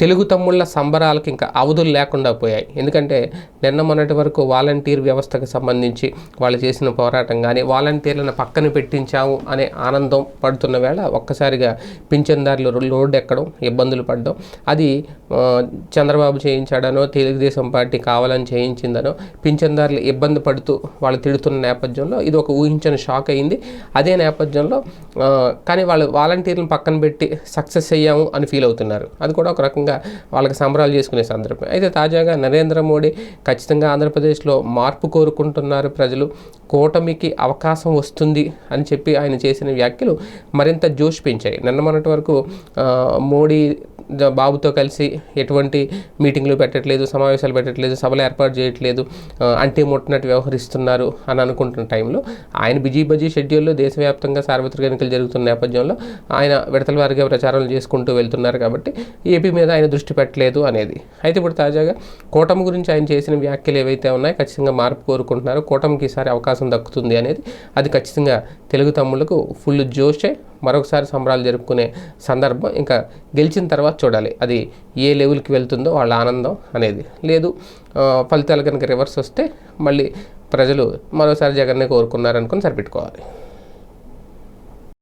తెలుగు తమ్ముళ్ళ సంబరాలకు ఇంకా అవధులు లేకుండా పోయాయి. ఎందుకంటే నిన్న మొన్నటి వరకు వాలంటీర్ వ్యవస్థకు సంబంధించి వాళ్ళు చేసిన పోరాటం కానీ వాలంటీర్లను పక్కన పెట్టించాము అనే ఆనందం పడుతున్న వేళ ఒక్కసారిగా పింఛన్దారులు రోడ్డు ఎక్కడం ఇబ్బందులు పడడం అది చంద్రబాబు చేయించాడనో తెలుగుదేశం పార్టీ కావాలని చేయించిందనో పింఛన్దారులు ఇబ్బంది పడుతూ వాళ్ళు తిడుతున్న నేపథ్యంలో ఇది ఒక ఊహించని షాక్ అయింది. అదే నేపథ్యంలో కానీ వాళ్ళు వాలంటీర్లను పక్కన పెట్టి సక్సెస్ అయ్యాము అని ఫీల్ అవుతున్నారు. అది కూడా ఒక రకంగా వాళ్ళకి సంబరాలు చేసుకునే సందర్భం. అయితే తాజాగా నరేంద్ర మోడీ ఖచ్చితంగా ఆంధ్రప్రదేశ్లో మార్పు కోరుకుంటున్నారు ప్రజలు. కూటమికి అవకాశం వస్తుంది అని చెప్పి ఆయన చేసిన వ్యాఖ్యలు మరింత జోష్ పెంచాయి. నిన్న మొన్నటి వరకు మోడీ బాబుతో కలిసి ఎటువంటి మీటింగ్లు పెట్టట్లేదు సమావేశాలు పెట్టట్లేదు సభలు ఏర్పాటు చేయట్లేదు అంటే ముట్టినట్టు వ్యవహరిస్తున్నారు అని అనుకుంటున్న టైంలో ఆయన బిజీ బజీ షెడ్యూల్లో దేశవ్యాప్తంగా సార్వత్రిక ఎన్నికలు జరుగుతున్న నేపథ్యంలో ఆయన విడతల వారిగా ప్రచారాలు చేసుకుంటూ వెళ్తున్నారు కాబట్టి ఏపీ మీద ఆయన దృష్టి పెట్టలేదు అనేది. అయితే ఇప్పుడు తాజాగా కూటమి గురించి ఆయన చేసిన వ్యాఖ్యలు ఏవైతే ఉన్నాయో ఖచ్చితంగా మార్పు కోరుకుంటున్నారు. కూటమికి ఈసారి అవకాశం దక్కుతుంది అనేది అది ఖచ్చితంగా తెలుగు తమ్ముళ్ళకు ఫుల్ జోషే మరొకసారి సంబరాలు జరుపుకునే సందర్భం ఇంకా గెలిచిన తర్వాత చూడాలి. అది ఏ లెవెల్కి వెళ్తుందో వాళ్ళ ఆనందం అనేది. లేదు ఫలితాలు కనుక రివర్స్ వస్తే మళ్ళీ ప్రజలు మరోసారి జగన్నే కోరుకున్నారనుకుని సరిపెట్టుకోవాలి.